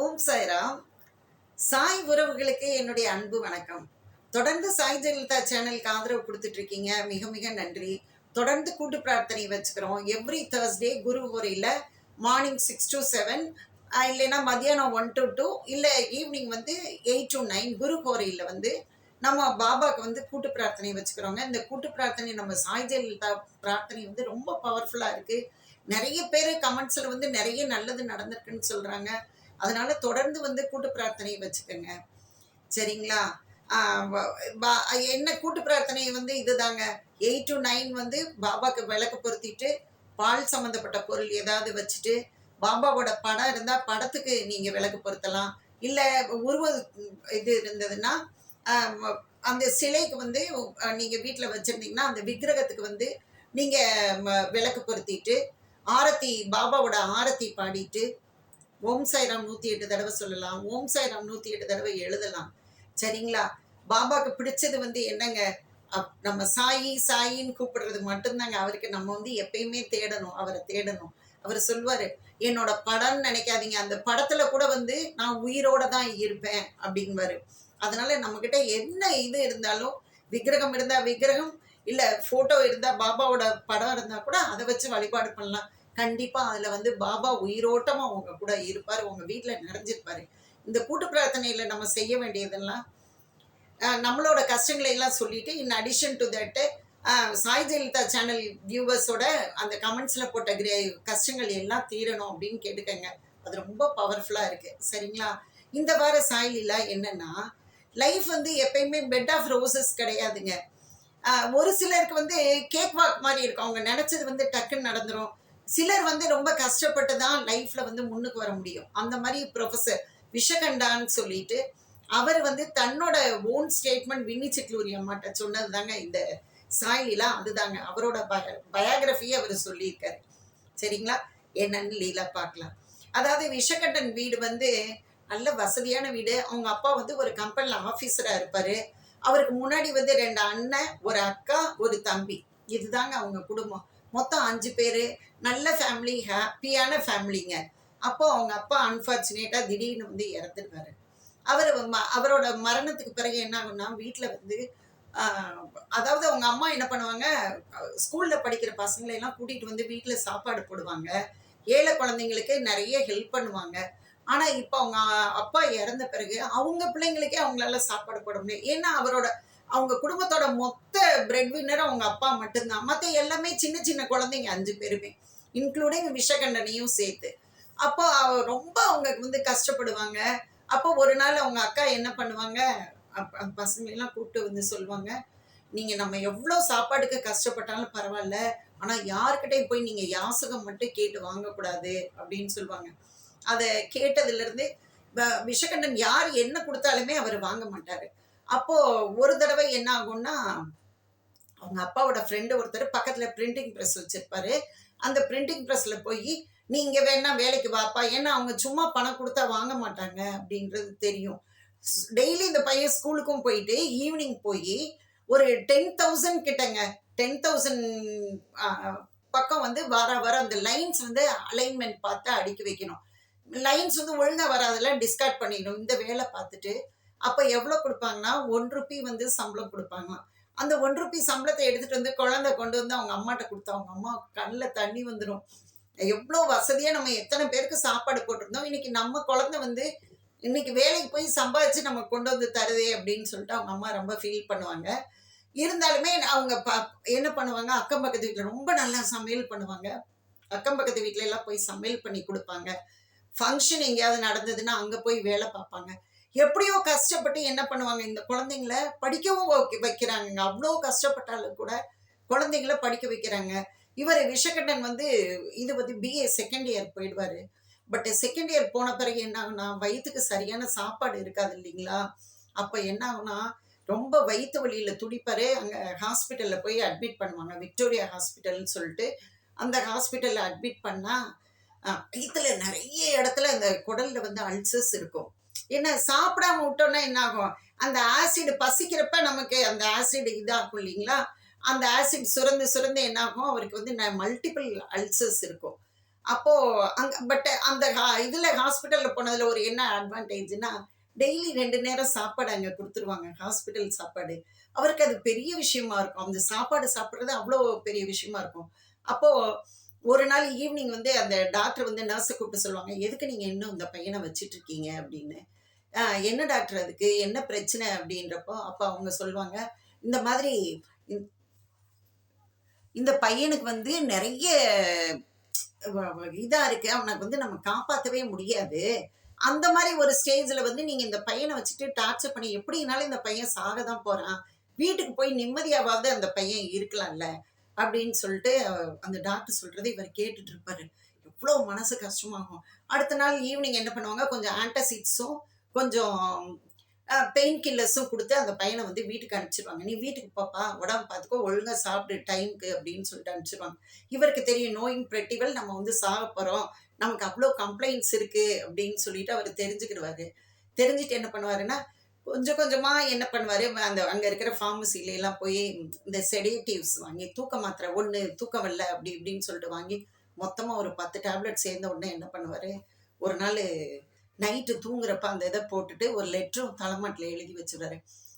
ஓம் சாய்ராம். சாய் உறவுகளுக்கு என்னுடைய அன்பு வணக்கம். தொடர்ந்து சாய் ஜெயலலிதா சேனலுக்கு ஆதரவு கொடுத்துட்டு இருக்கீங்க மிக மிக நன்றி. தொடர்ந்து கூட்டு பிரார்த்தனை வச்சுக்கிறோம். எவ்ரி தேர்ஸ்டே குரு உரையில் மார்னிங் சிக்ஸ் டு செவன் இல்லைன்னா மதியானம் ஒன் டு டூ இல்லை ஈவினிங் வந்து எயிட் டு நைன் குரு கோரையில் வந்து நம்ம பாபாவுக்கு வந்து கூட்டு பிரார்த்தனை வச்சுக்கிறோங்க. இந்த கூட்டு பிரார்த்தனை நம்ம சாய் ஜெயலலிதா பிரார்த்தனை வந்து ரொம்ப பவர்ஃபுல்லாக இருக்குது நிறைய பேர் கமெண்ட்ஸில் வந்து நிறைய நல்லது நடந்திருக்குன்னு சொல்கிறாங்க அதனால தொடர்ந்து வந்து கூட்டு பிரார்த்தனையை வச்சுக்கோங்க. சரிங்களா? என்ன கூட்டு பிரார்த்தனை வந்து இதுதாங்க. எயிட் டு நைன் வந்து பாபாக்கு விளக்கு பொருத்திட்டு பால் சம்மந்தப்பட்ட பொருள் ஏதாவது வச்சுட்டு பாபாவோட படம் இருந்தால் படத்துக்கு நீங்கள் விளக்கு பொருத்தலாம். இல்லை உருவ இது இருந்ததுன்னா அந்த சிலைக்கு வந்து நீங்கள் வீட்டில் வச்சுருந்தீங்கன்னா அந்த விக்கிரகத்துக்கு வந்து நீங்கள் விளக்கு பொருத்திட்டு ஆரத்தி பாபாவோட ஆரத்தி பாடிட்டு ஓம் சாய்ராம் நூற்றி எட்டு தடவை சொல்லலாம். ஓம் சாய்ராம் நூற்றி எட்டு தடவை எழுதலாம். சரிங்களா? பாபாக்கு பிடிச்சது வந்து என்னங்க? அப்- நம்ம சாயி சாயின்னு கூப்பிடுறது மட்டும்தாங்க. அவருக்கு நம்ம வந்து எப்பயுமே தேடணும். அவரை தேடணும். அவர் சொல்வாரு என்னோட படம்னு நினைக்காதீங்க. அந்த படத்துல கூட வந்து நான் உயிரோட தான் இருப்பேன். அப்படிங்குவாரு அதனால நம்மக்கிட்ட என்ன இது இருந்தாலும் விக்கிரகம் இருந்தா விக்கிரகம் இல்ல போட்டோ இருந்தா பாபாவோட படம் இருந்தா கூட அதை வச்சு வழிபாடு பண்ணலாம். கண்டிப்பா அதுல வந்து பாபா உயிரோட்டமா உங்க கூட இருப்பாரு உங்க வீட்டுல நிறைஞ்சிருப்பாரு. இந்த கூட்டு பிரார்த்தனையில நம்ம செய்ய வேண்டியதெல்லாம் நம்மளோட கஷ்டங்களை எல்லாம் சொல்லிட்டு in addition to that Sai Jayalalitha channel வியூவர்ஸோட அந்த கமெண்ட்ஸ்ல போட்ட கிரே- கஷ்டங்கள் எல்லாம் தீரணும் அப்படின்னு கேட்டுக்கங்க. அது ரொம்ப பவர்ஃபுல்லா இருக்கு. சரிங்களா? இந்த வார சாய்லீலா என்னன்னா லைஃப் வந்து எப்பயுமே பெட் ஆஃப் ரோசஸ் கிடையாதுங்க. ஒரு சிலருக்கு வந்து கேக் வாக் மாதிரி இருக்கும். அவங்க நினைச்சது வந்து டக்குன்னு நடந்துரும். சிலர் வந்து ரொம்ப கஷ்டப்பட்டு தான் லைஃப்ல வந்து முன்னுக்கு வர முடியும். அந்த மாதிரி ப்ரொஃபஸர் விஷகண்டான்னு சொல்லிட்டு அவர் வந்து தன்னோட ஓன் ஸ்டேட்மெண்ட் வின்னி சிட்லூரி அம்மாட்ட சொன்னது தாங்க இந்த சாயிலா அதுதாங்க. அவரோட பய பயோகிராஃபியை அவர் சொல்லியிருக்காரு. சரிங்களா? என்னன்னு லீலா பார்க்கலாம். அதாவது விஷகண்டன் வீடு வந்து நல்ல வசதியான வீடு. அவங்க அப்பா வந்து ஒரு கம்பெனியில் ஆஃபீஸராக இருப்பார். அவருக்கு முன்னாடி வந்து ரெண்டு அண்ணன் ஒரு அக்கா ஒரு தம்பி. இதுதாங்க அவங்க குடும்பம். மொத்தம் அஞ்சு பேர். நல்ல ஃபேமிலி ஹாப்பியான ஃபேமிலிங்க அப்போ அவங்க அப்பா அன்ஃபார்ச்சுனேட்டாக திடீர்னு வந்து இறந்துருவாரு. அவர் ம- அவரோட மரணத்துக்கு பிறகு என்ன ஆகும்னா வீட்டில் வந்து அதாவது அவங்க அம்மா என்ன பண்ணுவாங்க ஸ்கூலில் படிக்கிற பசங்களை எல்லாம் கூட்டிகிட்டு வந்து வீட்டில் சாப்பாடு போடுவாங்க. ஏழை குழந்தைங்களுக்கு நிறைய ஹெல்ப் பண்ணுவாங்க. ஆனால் இப்போ அவங்க அப்பா இறந்த பிறகு அவங்க பிள்ளைங்களுக்கே அவங்களால சாப்பாடு போட முடியும் ஏன்னா அவரோட அவங்க குடும்பத்தோட மொத்த பிரெட் வின்னர் அவங்க அப்பா மட்டும்தான். மற்ற எல்லாமே சின்ன சின்ன குழந்தைங்க அஞ்சு பேருமே. இன்க்ளூடிங் விஷகண்டனையும் சேர்த்து. அப்போ ரொம்ப அவங்க வந்து கஷ்டப்படுவாங்க. அப்போ ஒரு நாள் அவங்க அக்கா என்ன பண்ணுவாங்க? பசங்களெல்லாம் கூப்பிட்டு வந்து சொல்லுவாங்க. நீங்கள் நம்ம எவ்வளோ சாப்பாடுக்கு கஷ்டப்பட்டாலும் பரவாயில்ல. ஆனால் யாருக்கிட்டையும் போய் நீங்கள் யாசகம் மட்டும் கேட்டு வாங்கக்கூடாது. அப்படின்னு சொல்லுவாங்க. அதை கேட்டதுலேருந்து விஷகண்டன் யார் என்ன கொடுத்தாலுமே அவர் வாங்க மாட்டார். அப்போ ஒரு தடவை என்ன ஆகும்னா அவங்க அப்பாவோட ஃப்ரெண்டு ஒருத்தர் பக்கத்தில் பிரிண்டிங் ப்ரெஸ் வச்சிருப்பாரு. அந்த பிரிண்டிங் ப்ரெஸ்ஸில் போய் நீங்க வேணா வேலைக்கு வாப்பா. ஏன்னா அவங்க சும்மா பணம் கொடுத்தா வாங்க மாட்டாங்க. அப்படின்றது தெரியும். டெய்லி இந்த பையன் ஸ்கூலுக்கும் போயிட்டு ஈவினிங் போய் ஒரு டென் தௌசண்ட் கிட்டங்க டென் தௌசண்ட் பக்கம் வந்து வர வர அந்த லைன்ஸ் வந்து அலைன்மெண்ட் பார்த்து அடுக்கி வைக்கணும். லைன்ஸ் வந்து ஒழுங்காக வராதெல்லாம் டிஸ்கார்ட் பண்ணிடணும். இந்த வேலை பார்த்துட்டு அப்போ எவ்வளோ கொடுப்பாங்கன்னா ஒன் ருபி வந்து சம்பளம் கொடுப்பாங்களாம். அந்த ஒன் ருபி சம்பளத்தை எடுத்துட்டு வந்து குழந்தை கொண்டு வந்து அவங்க அம்மாட்ட கொடுத்தா அவங்க அம்மா கண்ணில் தண்ணி வந்துடும் எவ்வளோ வசதியாக நம்ம எத்தனை பேருக்கு சாப்பாடு போட்டிருந்தோம். இன்னைக்கு நம்ம குழந்தை வந்து இன்னைக்கு வேலைக்கு போய் சம்பாதிச்சு நம்ம கொண்டு வந்து தருதே அப்படின்னு சொல்லிட்டு அவங்க அம்மா ரொம்ப ஃபீல் பண்ணுவாங்க. இருந்தாலுமே அவங்க ப என்ன பண்ணுவாங்க? அக்கம் பக்கத்து வீட்டில் ரொம்ப நல்லா சமையல் பண்ணுவாங்க. அக்கம் பக்கத்து வீட்டில எல்லாம் போய் சமையல் பண்ணி கொடுப்பாங்க. ஃபங்க்ஷன் எங்கேயாவது நடந்ததுன்னா அங்கே போய் வேலை பார்ப்பாங்க. எப்படியோ கஷ்டப்பட்டு என்ன பண்ணுவாங்க இந்த குழந்தைங்கள படிக்கவும் வைக்க- வைக்கிறாங்க அவ்வளோ கஷ்டப்பட்டாலும் கூட குழந்தைங்கள படிக்க வைக்கிறாங்க. இவர் விஷகண்டன் வந்து இது வந்து பிஏ செகண்ட் இயர் போயிடுவாரு. பட் செகண்ட் இயர் போன பிறகு என்ன ஆகுனா வயிற்றுக்கு சரியான சாப்பாடு இருக்காது இல்லைங்களா? அப்போ என்ன ஆகுனா ரொம்ப வயிற்று வழியில் துடிப்பாரு. அங்கே ஹாஸ்பிட்டலில் போய் அட்மிட் பண்ணுவாங்க. விக்டோரியா ஹாஸ்பிட்டல்னு சொல்லிட்டு அந்த ஹாஸ்பிட்டலில் அட்மிட் பண்ணால் வயிற்றுல நிறைய இடத்துல அந்த குடலில் வந்து அல்சர்ஸ் இருக்கும். என்ன சாப்பிடாம விட்டோன்னா என்ன ஆகும் அந்த ஆசிட் பசிக்கிறப்ப நமக்கு அந்த ஆசிட் இதாகும் இல்லைங்களா? அந்த ஆசிட் சுரந்து சுரந்து என்ன ஆகும் அவருக்கு வந்து மல்டிபிள் அல்சர்ஸ் இருக்கும். அப்போ அங்க பட் அந்த ஹா- இதுல ஹாஸ்பிட்டல்ல போனதுல ஒரு என்ன அட்வான்டேஜ்னா டெய்லி ரெண்டு நேரம் சாப்பாடு அங்க கொடுத்துருவாங்க ஹாஸ்பிட்டல் சாப்பாடு. அவருக்கு அது பெரிய விஷயமா இருக்கும். அந்த சாப்பாடு சாப்பிட்றது அவ்வளோ பெரிய விஷயமா இருக்கும். அப்போது ஒரு நாள் ஈவினிங் வந்து அந்த டாக்டர் வந்து நர்ஸை கூப்பிட்டு சொல்லுவாங்க எதுக்கு நீங்கள் இன்னும் இந்த பையனை வச்சிட்டு இருக்கீங்க அப்படின்னு என்ன டாக்டர் அதுக்கு? என்ன பிரச்சனை? அப்படின்றப்போ அப்போ அவங்க சொல்லுவாங்க இந்த மாதிரி இந்த- இந்த பையனுக்கு வந்து நிறைய இதாக இருக்குது இருக்கு. அவனுக்கு வந்து நம்ம காப்பாற்றவே முடியாது. அந்த மாதிரி ஒரு ஸ்டேஜில் வந்து நீங்கள் இந்த பையனை வச்சுட்டு டார்ச்சர் பண்ணி எப்படினாலும் இந்த பையன் சாக தான் போகிறான் வீட்டுக்கு போய் நிம்மதியாவது அந்த பையன் இருக்கலாம்ல. அப்படின்னு சொல்லிட்டு அந்த டாக்டர் சொல்றதை இவர் கேட்டுட்டு இருப்பாரு. எவ்வளோ மனசு கஷ்டமாகும். அடுத்த நாள் ஈவினிங் என்ன பண்ணுவாங்க? கொஞ்சம் ஆன்டாசிட்ஸும் கொஞ்சம் பெயின் கில்லர்ஸும் கொடுத்து அந்த பையனை வந்து வீட்டுக்கு அனுப்பிச்சிருவாங்க. நீ வீட்டுக்கு போப்பா உடம்பு பார்த்துக்கோ ஒழுங்கா சாப்பிடு டைம்க்கு அப்படின்னு சொல்லிட்டு அனுப்பிச்சிருவாங்க. இவருக்கு தெரியும் நோயின் பிரட்டிவல் நம்ம வந்து சாக போகிறோம் நமக்கு அவ்வளோ கம்ப்ளைண்ட்ஸ் இருக்குது அப்படின்னு சொல்லிட்டு அவர் தெரிஞ்சுக்கிடுவாரு. தெரிஞ்சுட்டு என்ன பண்ணுவாருன்னா கொஞ்சம் கொஞ்சமாக என்ன பண்ணுவார் அந்த அங்கே இருக்கிற pharmacy-ல எல்லாம் போய் இந்த செடேட்டிவ்ஸ் வாங்கி தூக்க மாத்திரை ஒன்று தூக்கம் வரல அப்படி இப்படின்னு சொல்லிட்டு வாங்கி மொத்தமாக ஒரு பத்து டேப்லெட் சேர்ந்த உடனே என்ன பண்ணுவார் ஒரு நாள் நைட்டு தூங்குறப்ப அந்த இதை போட்டுட்டு ஒரு லெட்டரும் தலைமாட்டில் எழுதி வச்சுருவாரு.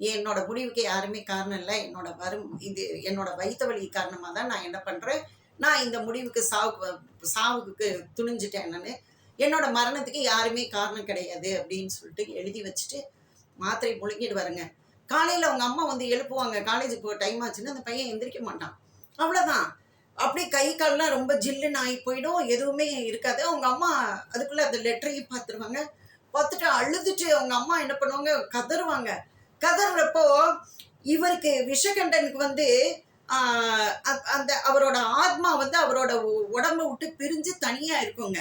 என்னோட முடிவுக்கு யாருமே காரணம் இல்லை என்னோட வரும் இது என்னோட வயிற்று வலி காரணமாக தான் நான் என்ன பண்ணுறேன் நான் இந்த முடிவுக்கு சாவுக்கு சாவுக்கு துணிஞ்சிட்டேன் நான். என்னோட மரணத்துக்கு யாருமே காரணம் கிடையாது அப்படின்னு சொல்லிட்டு எழுதி வச்சுட்டு மாத்திரை முழுங்கிடுவாருங்க. காலையில் அவங்க அம்மா வந்து எழுப்புவாங்க காலேஜுக்கு போக டைம் ஆச்சுன்னா அந்த பையன் எந்திரிக்க மாட்டான். அவ்வளோதான் அப்படியே கை கால்லாம் ரொம்ப ஜில்லுன்னு ஆகி போயிடும். எதுவுமே இருக்காது. அவங்க அம்மா அதுக்குள்ளே அந்த லெட்டரையும் பார்த்துருவாங்க பார்த்துட்டு அழுதுட்டு அவங்க அம்மா என்ன பண்ணுவாங்க? கதறுவாங்க. கதறப்போ இவருக்கு விஷகண்டனுக்கு வந்து அந்த அவரோட ஆத்மா வந்து அவரோட உடம்பை உடம்ப விட்டு பிரிஞ்சு தனியாக இருக்குங்க.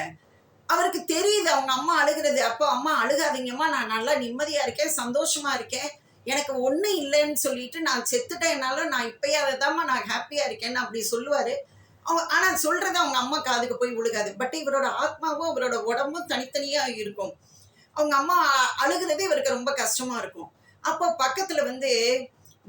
அவருக்கு தெரியுது அவங்க அம்மா அழுகிறது. அப்போ அம்மா அழுகாதீங்கம்மா. நான் நல்லா நிம்மதியா இருக்கேன் சந்தோஷமா இருக்கேன். எனக்கு ஒன்றும் இல்லைன்னு சொல்லிட்டு நான் செத்துட்டேனாலும் நான் இப்பயே அதை நான் ஹாப்பியா இருக்கேன்னு அப்படி சொல்லுவாரு. அவங்க ஆனா சொல்றது அவங்க அம்மா காதுக்கு போய் விழுகாது. பட் இவரோட ஆத்மாவும் இவரோட உடம்பும் தனித்தனியா இருக்கும். அவங்க அம்மா அழுகிறது இவருக்கு ரொம்ப கஷ்டமா இருக்கும். அப்போ பக்கத்துல வந்து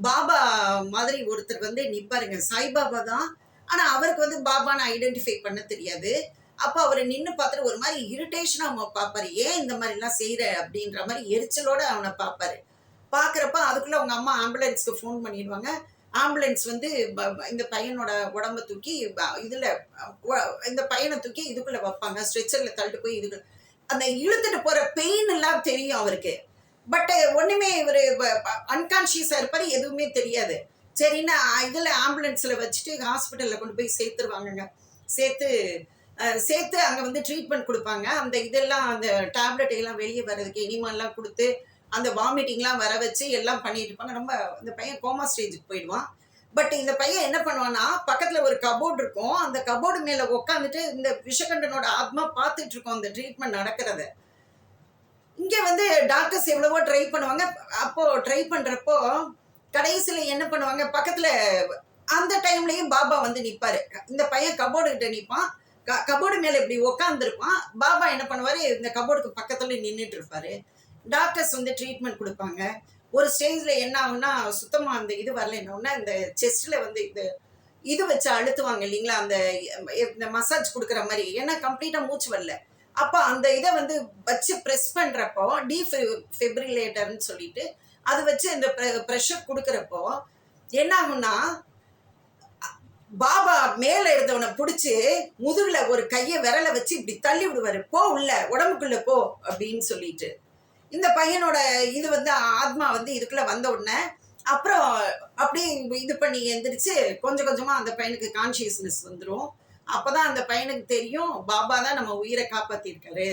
பாபா மாதிரி ஒருத்தர் வந்து நிப்பாருங்க. சாய்பாபா தான். ஆனா அவருக்கு வந்து பாபான்னு ஐடென்டிஃபை பண்ண தெரியாது. அப்போ அவர் நின்று பார்த்துட்டு ஒரு மாதிரி இரிட்டேஷனாக அவங்க பார்ப்பாரு. ஏன் இந்த மாதிரிலாம் செய்கிற அப்படின்ற மாதிரி எரிச்சலோடு அவனை பார்ப்பாரு. பார்க்குறப்ப அதுக்குள்ளே அவங்க அம்மா ஆம்புலன்ஸ்க்கு ஃபோன் பண்ணிடுவாங்க. ஆம்புலன்ஸ் வந்து ப- இந்த பையனோட உடம்ப தூக்கி இதில் இந்த பையனை தூக்கி இதுக்குள்ளே வைப்பாங்க. ஸ்ட்ரெச்சரில் தள்ளிட்டு போய் இதுக்கு அந்த இழுத்துட்டு போகிற பெயின் எல்லாம் தெரியும் அவருக்கு. பட் ஒன்றுமே இவர் அன்கான்ஷியஸாக இருப்பார் எதுவுமே தெரியாது. சரின்னா இதில் ஆம்புலன்ஸில் வச்சுட்டு ஹாஸ்பிட்டலில் கொண்டு போய் சேர்த்துருவாங்கங்க. சேர்த்து சேர்த்து அங்கே வந்து ட்ரீட்மெண்ட் கொடுப்பாங்க. அந்த இதெல்லாம் அந்த டேப்லெட் எல்லாம் வெளியே வர்றதுக்கு இனிமெல்லாம் கொடுத்து அந்த வாமிட்டிங்லாம் வர வச்சு எல்லாம் பண்ணிட்டு இருப்பாங்க. ரொம்ப இந்த பையன் கோமா ஸ்டேஜுக்கு போயிடுவான். பட் இந்த பையன் என்ன பண்ணுவான்னா பக்கத்துல ஒரு கபோர்டு இருக்கும். அந்த கபோர்டு மேல உட்காந்துட்டு இந்த விஷகண்டனோட ஆத்மா பார்த்துட்டு இருக்கோம் அந்த ட்ரீட்மெண்ட் நடக்கிறத. இங்க வந்து டாக்டர்ஸ் எவ்வளவோ ட்ரை பண்ணுவாங்க. அப்போ ட்ரை பண்றப்போ கடைசியில என்ன பண்ணுவாங்க பக்கத்துல அந்த டைம்லயும் பாபா வந்து நிப்பாரு. இந்த பையன் கபோர்டு கிட்ட நிப்பான். கபோர்டு மேலே இப்படி உட்காந்துருப்பான் பாபா என்ன பண்ணுவார்? இந்த கபோர்டுக்கு பக்கத்துல நின்றுட்டு இருப்பாரு டாக்டர்ஸ் வந்து ட்ரீட்மெண்ட் கொடுப்பாங்க. ஒரு ஸ்டேஜில் என்ன ஆகும்னா சுத்தமாக அந்த இது வரல. என்னன்னா இந்த செஸ்ட்டில் வந்து இது இது வச்சு அழுத்துவாங்க இல்லைங்களா? அந்த இந்த மசாஜ் கொடுக்குற மாதிரி. ஏன்னா கம்ப்ளீட்டாக மூச்சு வரல. அப்போ அந்த இதை வந்து வச்சு ப்ரெஸ் பண்ணுறப்போ டீ ஃபெப்ரிலேட்டர்னு சொல்லிட்டு அது வச்சு இந்த ப்ரெஷர் கொடுக்குறப்போ என்ன ஆகும்னா பாபா மேல இருந்தவனை பிடிச்சி முதுகுல ஒரு கையை விரல வச்சு இப்படி தள்ளி விடுவாரு. போ உள்ள உடம்புக்குள்ள போ அப்படின்னு சொல்லிட்டு. இந்த பையனோட இது வந்து ஆத்மா வந்து இதுக்குள்ள வந்த உடனே அப்புறம் அப்படியே இது பண்ணி எந்திரிச்சு கொஞ்சம் கொஞ்சமா அந்த பையனுக்கு கான்சியஸ்னஸ் வந்துடும் அப்பதான் அந்த பையனுக்கு தெரியும் பாபா தான் நம்ம உயிரை காப்பாத்திருக்காரு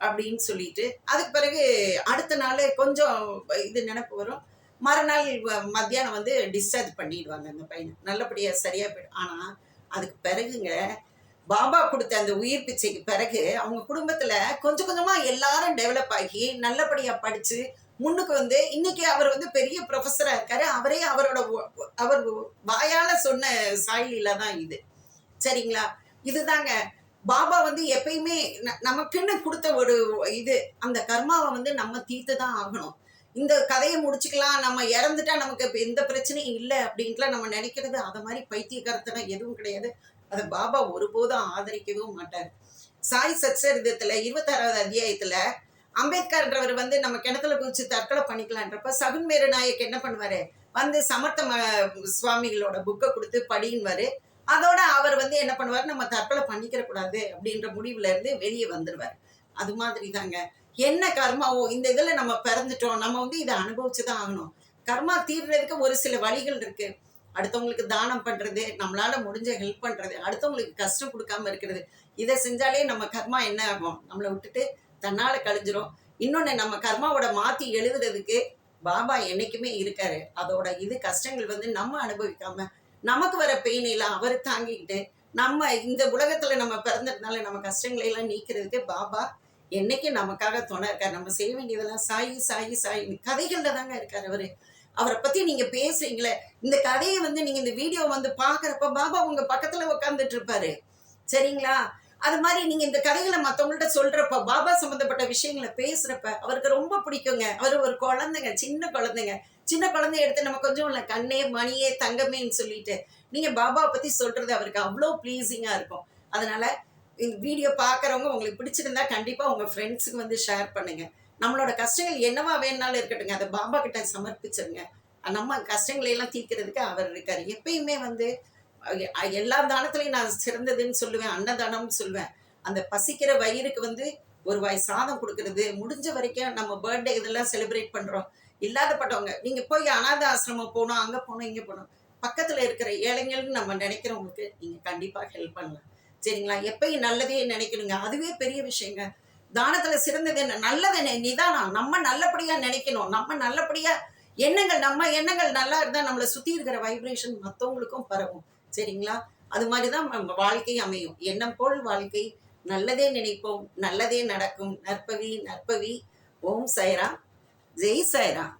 அப்படின்னு சொல்லிட்டு. அதுக்கு பிறகு அடுத்த நாள் கொஞ்சம் இது நினப்பு வரும். மறுநாள் மத்தியானம் வந்து டிஸ்சார்ஜ் பண்ணிடுவாங்க அந்த பையனை. நல்லபடியா சரியா போயிடும் ஆனா அதுக்கு பிறகுங்க பாபா கொடுத்த அந்த உயிர் பிச்சைக்கு பிறகு அவங்க குடும்பத்துல கொஞ்சம் கொஞ்சமா எல்லாரும் டெவலப் ஆகி நல்லபடியா படிச்சு முன்னுக்கு வந்து இன்னைக்கு அவர் வந்து பெரிய ப்ரொஃபஸராக இருக்காரு. அவரே அவரோட அவர் வாயால சொன்ன சாயலில தான் இது. சரிங்களா? இதுதாங்க. பாபா வந்து எப்பயுமே நமக்குன்னு கொடுத்த ஒரு இது. அந்த கர்மாவை வந்து நம்ம தீர்த்து தான் ஆகணும். இந்த கதையை முடிச்சுக்கலாம் நம்ம இறந்துட்டா நமக்கு இப்ப எந்த பிரச்சனையும் இல்லை அப்படின்ட்டுலாம் நம்ம நினைக்கிறது. அதை மாதிரி பைத்தியக்காரத்தனம் எதுவும் கிடையாது. அதை பாபா ஒருபோதும் ஆதரிக்கவும் மாட்டார். சாய் சச்சரிதத்துல இருபத்தாறாவது அத்தியாயத்துல அம்பேத்கர்ன்றவர் வந்து நம்ம கிணத்துல குதிச்சு தற்கொலை பண்ணிக்கலான்றப்ப சகுன் மேரு நாயக் என்ன பண்ணுவாரு? வந்து சமர்த்த ம- சுவாமிகளோட புக்கை கொடுத்து படின்வாரு அதோட அவர் வந்து என்ன பண்ணுவார்? நம்ம தற்கொலை பண்ணிக்கிற கூடாது அப்படின்ற முடிவுல இருந்து வெளியே வந்துடுவார் அது மாதிரி தாங்க என்ன கர்மாவோ இந்த இதுல நம்ம பிறந்துட்டோம். நம்ம வந்து இதை அனுபவிச்சுதான் ஆகணும். கர்மா தீர்றதுக்கு ஒரு சில வழிகள் இருக்கு. அடுத்தவங்களுக்கு தானம் பண்றது நம்மளால முடிஞ்ச ஹெல்ப் பண்றது அடுத்தவங்களுக்கு கஷ்டம் கொடுக்காம இருக்கிறது. இதை செஞ்சாலே நம்ம கர்மா என்ன ஆகும்? நம்மளை விட்டுட்டு தன்னால கழிஞ்சிரும். இன்னொன்னு நம்ம கர்மாவோட மாத்தி எழுதுறதுக்கு பாபா என்னைக்குமே இருக்காரு. அதோட இது கஷ்டங்கள் வந்து நம்ம அனுபவிக்காம நமக்கு வர பெயின் எல்லாம் அவர் தாங்கிக்கிட்டு நம்ம இந்த உலகத்துல நம்ம பிறந்ததுனால நம்ம கஷ்டங்களை எல்லாம் நீக்கிறதுக்கு பாபா என்னைக்கு நமக்காக துணை இருக்காரு நம்ம செய்ய வேண்டியதெல்லாம் சாயி சாயி சாயி கதைகள்ல தாங்க இருக்காரு அவரு. அவரை பத்தி நீங்க பேசுறீங்களே இந்த கதையை வந்து நீங்க இந்த வீடியோ வந்து பாக்குறப்ப பாபா உங்க பக்கத்துல உட்காந்துட்டு இருப்பாரு. சரிங்களா? அது மாதிரி நீங்க இந்த கதைகளை மத்தவங்கள்ட்ட சொல்றப்ப பாபா சம்பந்தப்பட்ட விஷயங்களை பேசுறப்ப அவருக்கு ரொம்ப பிடிக்குங்க. அவர் ஒரு குழந்தைங்க சின்ன குழந்தைங்க. சின்ன குழந்தைய எடுத்து நம்ம கொஞ்சம் இல்லை கண்ணே மணியே தங்கமேன்னு சொல்லிட்டு நீங்க பாபாவை பத்தி சொல்றது அவருக்கு அவ்வளோ ப்ளீஸிங்கா இருக்கும். அதனால வீடியோ பார்க்குறவங்க உங்களுக்கு பிடிச்சிருந்தா கண்டிப்பாக உங்கள் ஃப்ரெண்ட்ஸுக்கு வந்து ஷேர் பண்ணுங்க. நம்மளோட கஷ்டங்கள் என்னவா வேணாலும் இருக்கட்டுங்க அதை பாபா கிட்ட சமர்ப்பிச்சிருங்க. நம்ம கஷ்டங்களையெல்லாம் தீர்க்கிறதுக்கு அவர் இருக்கார். எப்பயுமே வந்து எல்லா தானத்துலையும் நான் சிறந்ததுன்னு சொல்லுவேன் அன்னதானம்னு சொல்லுவேன். அந்த பசிக்கிற வயிறுக்கு வந்து ஒரு வாய் சாதம் கொடுக்கறது முடிஞ்ச வரைக்கும் நம்ம பர்த்டே இதெல்லாம் செலிப்ரேட் பண்ணுறோம் இல்லாதப்பட்டவங்க நீங்கள் போய் அனாத ஆசிரமம் போகணும் அங்கே போகணும் இங்கே போகணும். பக்கத்தில் இருக்கிற ஏழைங்கள்னு நம்ம நினைக்கிறவங்களுக்கு நீங்கள் கண்டிப்பாக ஹெல்ப் பண்ணலாம். சரிங்களா? எப்பயும் நல்லதே நினைக்கணுங்க. அதுவே பெரிய விஷயங்க. தானத்துல சிறந்தது என்ன? நல்லது நி- நிதானம். நம்ம நல்லபடியா நினைக்கணும். நம்ம நல்லபடியா எண்ணங்கள் நம்ம எண்ணங்கள் நல்லா இருந்தா நம்மளை சுத்தி இருக்கிற வைப்ரேஷன் மத்தவங்களுக்கும் பரவும். சரிங்களா? அது மாதிரிதான் நம்ம வாழ்க்கை அமையும். எண்ணம் போல் வாழ்க்கை. நல்லதே நினைப்போம். நல்லதே நடக்கும். நற்பவி நற்பவி. ஓம் சாய்ராம். ஜெய் சாய்ராம்.